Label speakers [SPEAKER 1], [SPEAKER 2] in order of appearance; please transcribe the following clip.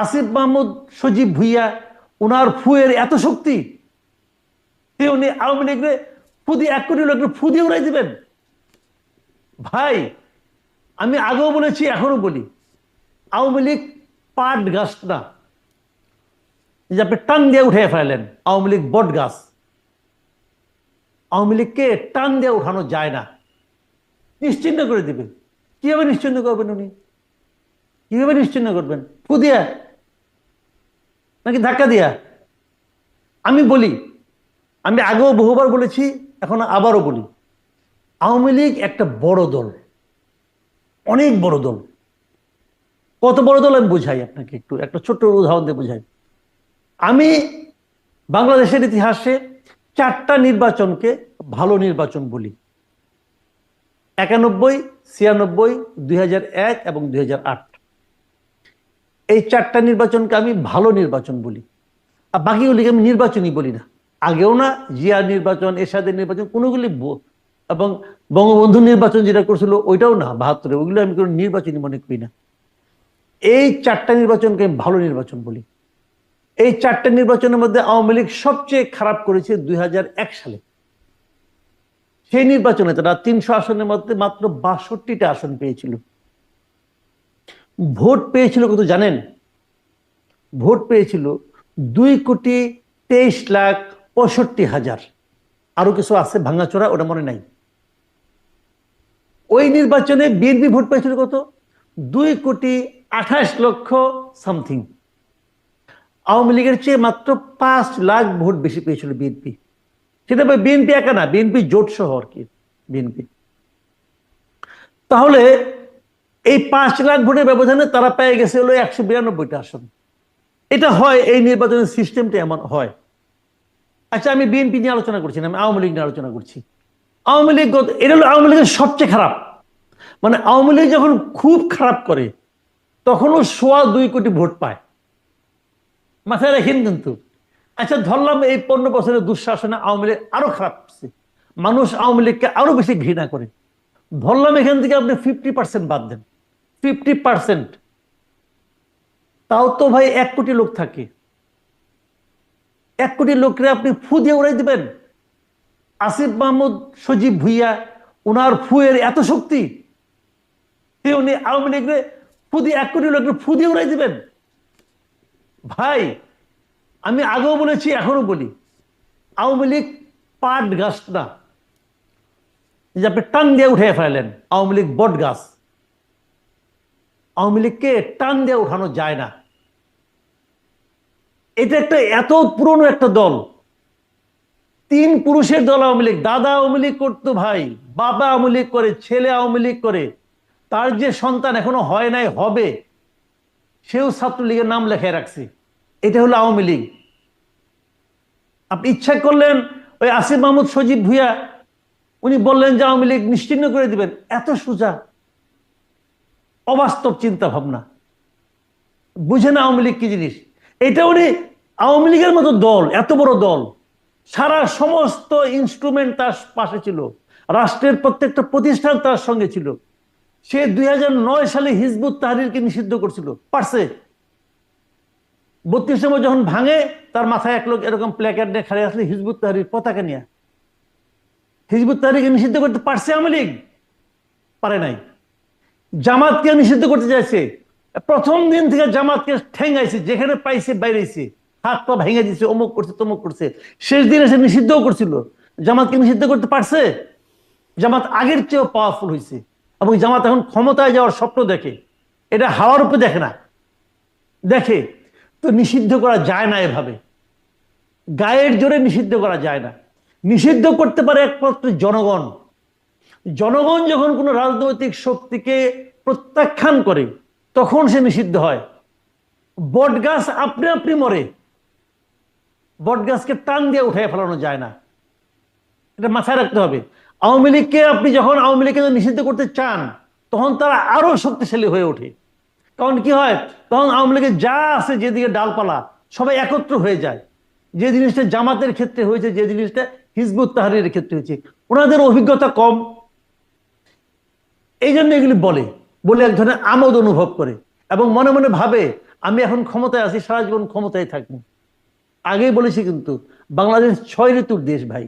[SPEAKER 1] আসিফ মাহমুদ সজীব ভুইয়া ওনার ফুয়ের এত শক্তি উনি আওয়ামী লীগের ফুদি, এক কোটি লোকের ফুদি উড়াই দিবেন। ভাই, আমি আগেও বলেছি এখনও বলি, আওয়ামী লীগ পাট গাছ না। যে আপনি টান দিয়ে উঠে ফেলেন, আওয়ামী লীগ বট গাছ। আওয়ামী লীগকে টান দিয়ে উঠানো যায় না। নিশ্চিন্ন করে দিবেন। কীভাবে নিশ্চিন্ন করবেন উনি? কীভাবে নিশ্চিন্ন করবেন? ফু দিয়া নাকি ধাক্কা দিয়া? আমি বলি, আমি আগেও বহুবার বলেছি, এখন আবারও বলি। আওয়ামী লীগ একটা বড় দল, অনেক বড় দল। কত বড় দল আমি বুঝাই আপনাকে একটু, একটা ছোট্ট উদাহরণ দিয়ে বুঝাই। আমি বাংলাদেশের ইতিহাসে চারটা নির্বাচনকে ভালো নির্বাচন বলি। একানব্বই, ছিয়ানব্বই, দুই এবং দুই হাজার আট। এই চারটা নির্বাচনকে আমি ভালো নির্বাচন বলি। আর বাকিগুলিকে আমি নির্বাচনই বলি না। আগেও না, জিয়া নির্বাচন, এরশাদের নির্বাচন, কোনোগুলি এবং বঙ্গবন্ধু নির্বাচন যেটা করছিল ওইটাও না, বাহাত্তরে, ওইগুলো আমি কোনো নির্বাচনই মনে করি না। এই চারটা নির্বাচনকে আমি ভালো নির্বাচন বলি। এই চারটা নির্বাচনের মধ্যে আওয়ামী লীগ সবচেয়ে খারাপ করেছে দুই হাজার এক সালে। সেই নির্বাচনে তারা তিনশো আসনের মধ্যে মাত্র বাষট্টিটা আসন পেয়েছিল। ভোট পেয়েছিল কত জানেন? ভোট পেয়েছিল দুই কোটি তেইশ লাখ পঁয়ষট্টি হাজার। আরও কিছু আছে ভাঙাচোরা, ওটা মনে নাই। ওই নির্বাচনে বিএনপি ভোট পেয়েছিল কত? দুই কোটি আঠাশ লক্ষ সামথিং। আওয়ামী লীগের চেয়ে মাত্র পাঁচ লাখ ভোট বেশি পেয়েছিল বিএনপি। সেটা বিএনপি একা না, বিএনপি জোট সহ আর কি? বিএনপি। তাহলে এই পাঁচ লাখ ভোটের ব্যবধানে তারা পেয়ে গেছে হলো একশো বিরানব্বইটা আসন। এটা হয় এই নির্বাচনের সিস্টেমটা এমন হয়। আচ্ছা আমি বিএনপি নিয়ে আলোচনা করছি না, আমি আওয়ামী লীগ নিয়ে আলোচনা করছি। আওয়ামী লীগ এটা হলো আওয়ামী লীগের সবচেয়ে খারাপ। মানে আওয়ামী লীগ যখন খুব খারাপ করে তখনও সোয়া দুই কোটি ভোট পায়। মাথায় রাখেন কিন্তু। আচ্ছা ধরলাম এই পনেরো বছরের দুঃশাসনে আওয়ামী লীগ আরও খারাপ মানুষ আওয়ামী লীগকে আরও বেশি ঘৃণা করে। ধরলাম এখান থেকে আপনি ফিফটি পার্সেন্ট বাদ দেন। Fifty percent. তাও তো ভাই এক কোটি লোক থাকে। এক কোটি লোককে আপনি ফু দিয়ে উড়াই দিবেন। আসিফ মাহমুদ, সজীব ভুইয়া ওনার ফুয়ের এত শক্তি উনি আওয়ামী লীগের ফু দিয়ে, এক কোটি লোকের ফু দিয়ে উড়াই দিবেন। ভাই, আমি আগেও বলেছি এখনও বলি, আওয়ামী লীগ পাট গাছ না। যে আপনি টান দিয়ে উঠে ফেলেন আওয়ামী লীগ বট গাছ। আওয়ামী লীগকে টান দিয়ে উঠানো যায় না। এটা একটা এত পুরনো একটা দল। তিন পুরুষের দল আওয়ামী লীগ, দাদা আওয়ামী লীগ করতো ভাই, বাবা আওয়ামী লীগ করে, ছেলে আওয়ামী লীগ করে। তার যে সন্তান এখনও হয় নাই, হবে, সেও ছাত্রলীগের নাম লেখায় রাখছে। এটা হলো আওয়ামী লীগ। আপনি ইচ্ছা করলেন ওই আসিফ মাহমুদ সজীব ভুইয়া, উনি বললেন যে আওয়ামী লীগ নিশ্চিন্ন করে দিবেন। এত সোজা। অবাস্তব চিন্তা ভাবনা বুঝে না আওয়ামী লীগ কি জিনিস? এটা উনি আওয়ামী লীগের মতো দল, এত বড় দল। সারা সমস্ত ইনস্ট্রুমেন্ট তার পাশে ছিল। রাষ্ট্রের প্রত্যেকটা প্রতিষ্ঠান তার সঙ্গে ছিল। সে দুই নয় সালে হিজবুত তাহরিরকে নিষিদ্ধ করছিল, পারছে। বত্রিশ নম্বর যখন ভাঙে, তার মাথায় এক লোক এরকম প্ল্যাকার্ড নিয়ে খাড়ে আসলে হিজবুত তাহরির পতাকা নিয়ে। হিজবুত তাহরিকে নিষিদ্ধ করতে পারছে আওয়ামী লীগ? পারে নাই। জামাতকে নিষিদ্ধ করতে চাইছে। প্রথম দিন থেকে জামাতকে ঠেঙ্গাইছে, যেখানে পাইছে বাইরেছে। হাত পা ভেঙে দিছে, অমুক করছে, তমুক করছে। শেষ দিন এসে নিষিদ্ধও করছিল। জামাতকে নিষিদ্ধ করতে পারছে? জামাত আগের চেয়েও পাওয়ারফুল হয়েছে এবং জামাত এখন ক্ষমতায় যাওয়ার স্বপ্ন দেখে। এটা হাওয়ার উপরে দেখে না। দেখে, তো নিষিদ্ধ করা যায় না এভাবে। গায়ের জোরে নিষিদ্ধ করা যায় না। নিষিদ্ধ করতে পারে একমাত্র জনগণ। জনগণ যখন কোনো রাজনৈতিক শক্তিকে প্রত্যাখ্যান করে, তখন সে নিষিদ্ধ হয়। বট গাছ আপনি আপনি মরে। বট গাছকে টান দিয়ে উঠে ফেলানো যায় না। এটা মাথায় রাখতে হবে। আওয়ামী লীগকে আপনি যখন, আওয়ামী লীগকে নিষিদ্ধ করতে চান, তখন তারা আরও শক্তিশালী হয়ে ওঠে। কারণ কি হয়? তখন আওয়ামী লীগের যা আছে যেদিকে ডালপালা, সবাই একত্র হয়ে যায়। যে জিনিসটা জামাতের ক্ষেত্রে হয়েছে, যে জিনিসটা হিজবুত তাহারির ক্ষেত্রে হয়েছে। ওনাদের অভিজ্ঞতা কম। এই জন্য এগুলি বলে বলে এক ধরনের আমোদ অনুভব করে এবং মনে মনে ভাবে, আমি এখন ক্ষমতায় আছি, সারা জীবন ক্ষমতায় থাকব। আগেই বলেছি কিন্তু, বাংলাদেশ ছয় ঋতুর দেশ ভাই।